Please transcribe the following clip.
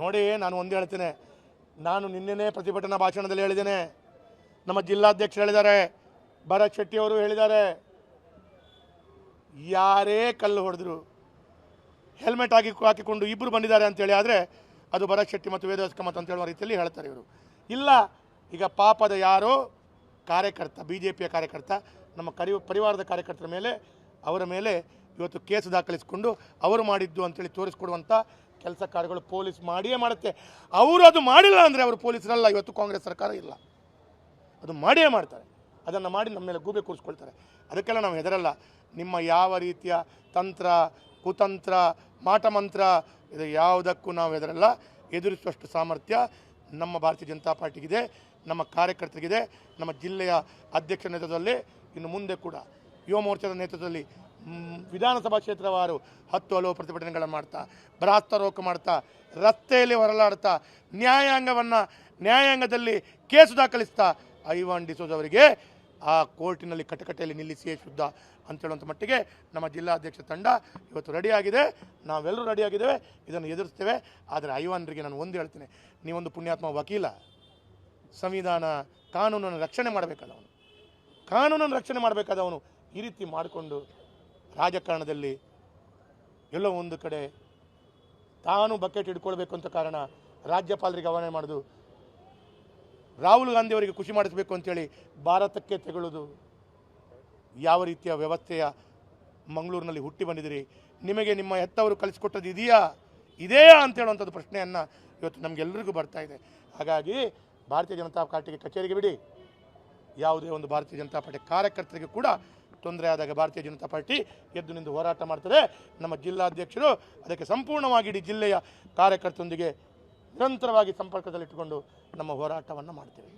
ನೋಡಿ, ನಾನು ಒಂದು ಹೇಳ್ತೇನೆ. ನಾನು ನಿನ್ನೆನೇ ಪ್ರತಿಭಟನಾ ಭಾಷಣದಲ್ಲಿ ಹೇಳಿದ್ದೇನೆ. ನಮ್ಮ ಜಿಲ್ಲಾಧ್ಯಕ್ಷರು ಹೇಳಿದ್ದಾರೆ. ಭರತ್ ಶೆಟ್ಟಿ ಅವರು ಹೇಳಿದ್ದಾರೆ. ಯಾರೇ ಕಲ್ಲು ಹೊಡೆದ್ರು ಹೆಲ್ಮೆಟ್ ಹಾಕಿ ಹಾಕಿಕೊಂಡು ಇಬ್ಬರು ಬಂದಿದ್ದಾರೆ ಅಂತೇಳಿ ಆದರೆ ಅದು ಭರತ್ ಶೆಟ್ಟಿ ಮತ್ತು ವೇದವಾಸ್ ಕಮತ್ ಅಂತ ಹೇಳುವ ರೀತಿಯಲ್ಲಿ ಹೇಳ್ತಾರೆ ಇವರು. ಇಲ್ಲ, ಈಗ ಪಾಪದ ಯಾರೋ ಕಾರ್ಯಕರ್ತ ಬಿ ಕಾರ್ಯಕರ್ತ, ನಮ್ಮ ಕರಿ, ಪರಿವಾರದ ಕಾರ್ಯಕರ್ತರ ಮೇಲೆ, ಅವರ ಮೇಲೆ ಇವತ್ತು ಕೇಸು ದಾಖಲಿಸಿಕೊಂಡು ಅವರು ಮಾಡಿದ್ದು ಅಂತೇಳಿ ತೋರಿಸ್ಕೊಡುವಂಥ ಕೆಲಸ ಕಾರ್ಯಗಳು ಪೊಲೀಸ್ ಮಾಡಿಯೇ ಮಾಡುತ್ತೆ. ಅವರು ಅದು ಮಾಡಿಲ್ಲ ಅಂದರೆ ಅವರು ಪೊಲೀಸರಲ್ಲ. ಇವತ್ತು ಕಾಂಗ್ರೆಸ್ ಸರ್ಕಾರ ಇಲ್ಲ. ಅದು ಮಾಡಿಯೇ ಮಾಡ್ತಾರೆ. ಅದನ್ನು ಮಾಡಿ ನಮ್ಮ ಮೇಲೆ ಗೂಬೆ ಕೂರಿಸ್ಕೊಳ್ತಾರೆ. ಅದಕ್ಕೆಲ್ಲ ನಾವು ಹೆದರಲ್ಲ. ನಿಮ್ಮ ಯಾವ ರೀತಿಯ ತಂತ್ರ, ಕುತಂತ್ರ ಮಾಟಮಂತ್ರ ಇದು ಯಾವುದಕ್ಕೂ ನಾವು ಹೆದರಲ್ಲ. ಎದುರಿಸುವಷ್ಟು ಸಾಮರ್ಥ್ಯ ನಮ್ಮ ಭಾರತೀಯ ಜನತಾ ಪಾರ್ಟಿಗಿದೆ, ನಮ್ಮ ಕಾರ್ಯಕರ್ತರಿಗಿದೆ, ನಮ್ಮ ಜಿಲ್ಲೆಯ ಅಧ್ಯಕ್ಷ ನೇತೃತ್ವದಲ್ಲಿ, ಇನ್ನು ಮುಂದೆ ಕೂಡ ಯುವ ಮೋರ್ಚಾದ ನೇತೃತ್ವದಲ್ಲಿ ವಿಧಾನಸಭಾ ಕ್ಷೇತ್ರವಾರು ಹತ್ತು ಹಲವು ಪ್ರತಿಭಟನೆಗಳನ್ನು ಮಾಡ್ತಾ ಬೃಹತ್ತಾರೋಪ ಮಾಡ್ತಾ, ರಸ್ತೆಯಲ್ಲಿ ಹೊರಲಾಡ್ತಾ ನ್ಯಾಯಾಂಗವನ್ನು, ನ್ಯಾಯಾಂಗದಲ್ಲಿ ಕೇಸು ದಾಖಲಿಸ್ತಾ, ಐವಾನ್ ಡಿಸೋಜ್ ಅವರಿಗೆ ಆ ಕೋರ್ಟಿನಲ್ಲಿ ಕಟಕಟೆಯಲ್ಲಿ ನಿಲ್ಲಿಸಿಯೇ ಶುದ್ಧ ಅಂತ ಹೇಳುವಂಥ ಮಟ್ಟಿಗೆ ನಮ್ಮ ಜಿಲ್ಲಾಧ್ಯಕ್ಷ ತಂಡ ಇವತ್ತು ರೆಡಿಯಾಗಿದೆ ನಾವೆಲ್ಲರೂ ರೆಡಿಯಾಗಿದ್ದೇವೆ ಇದನ್ನು ಎದುರಿಸ್ತೇವೆ. ಆದರೆ ಐವಾನ್ರಿಗೆ ನಾನು ಒಂದು ಹೇಳ್ತೇನೆ. ನೀವೊಂದು ಪುಣ್ಯಾತ್ಮ ವಕೀಲ, ಸಂವಿಧಾನ ಕಾನೂನನ್ನು ರಕ್ಷಣೆ ಮಾಡಬೇಕಾದವನು ಕಾನೂನನ್ನು ರಕ್ಷಣೆ ಮಾಡಬೇಕಾದವನು ಈ ರೀತಿ ಮಾಡಿಕೊಂಡು ರಾಜಕಾರಣದಲ್ಲಿ ಎಲ್ಲೋ ಒಂದು ಕಡೆ ತಾನು ಬಕೆಟ್ ಹಿಡ್ಕೊಳ್ಬೇಕು ಅಂತ ಕಾರಣ ರಾಜ್ಯಪಾಲರಿಗೆ ಅವಮಾನ ಮಾಡೋದು ರಾಹುಲ್ ಗಾಂಧಿ ಅವರಿಗೆ ಖುಷಿ ಮಾಡಿಸಬೇಕು ಅಂತೇಳಿ ಭಾರತಕ್ಕೆ ತೆಗೊಳ್ಳೋದು ಯಾವ ರೀತಿಯ ವ್ಯವಸ್ಥೆಯ ಮಂಗಳೂರಿನಲ್ಲಿ ಹುಟ್ಟಿ ಬಂದಿದ್ದೀರಿ? ನಿಮಗೆ ನಿಮ್ಮ ಹೆತ್ತವರು ಕಲಿಸಿಕೊಟ್ಟದ್ದು ಇದೆಯಾ? ಇದೆಯಾ ಅಂತ ಹೇಳುವಂಥದ್ದು ಪ್ರಶ್ನೆಯನ್ನು ಇವತ್ತು ನಮಗೆಲ್ಲರಿಗೂ ಬರ್ತಾ ಇದೆ. ಹಾಗಾಗಿ ಭಾರತೀಯ ಜನತಾ ಪಾರ್ಟಿಗೆ ಕಚೇರಿಗೆ ಬಿಡಿ. ಯಾವುದೇ ಒಂದು ಭಾರತೀಯ ಜನತಾ ಪಾರ್ಟಿ ಕಾರ್ಯಕರ್ತರಿಗೆ ಕೂಡ ತೊಂದರೆ ಆದಾಗ ಭಾರತೀಯ ಜನತಾ ಪಾರ್ಟಿ ಎದ್ದು ನಿಂದು ಹೋರಾಟ ಮಾಡ್ತದೆ. ನಮ್ಮ ಜಿಲ್ಲಾಧ್ಯಕ್ಷರು ಅದಕ್ಕೆ ಸಂಪೂರ್ಣವಾಗಿ ಇಡೀ ಜಿಲ್ಲೆಯ ಕಾರ್ಯಕರ್ತರೊಂದಿಗೆ ನಿರಂತರವಾಗಿ ಸಂಪರ್ಕದಲ್ಲಿಟ್ಟುಕೊಂಡು ನಮ್ಮ ಹೋರಾಟವನ್ನು ಮಾಡ್ತೇವೆ.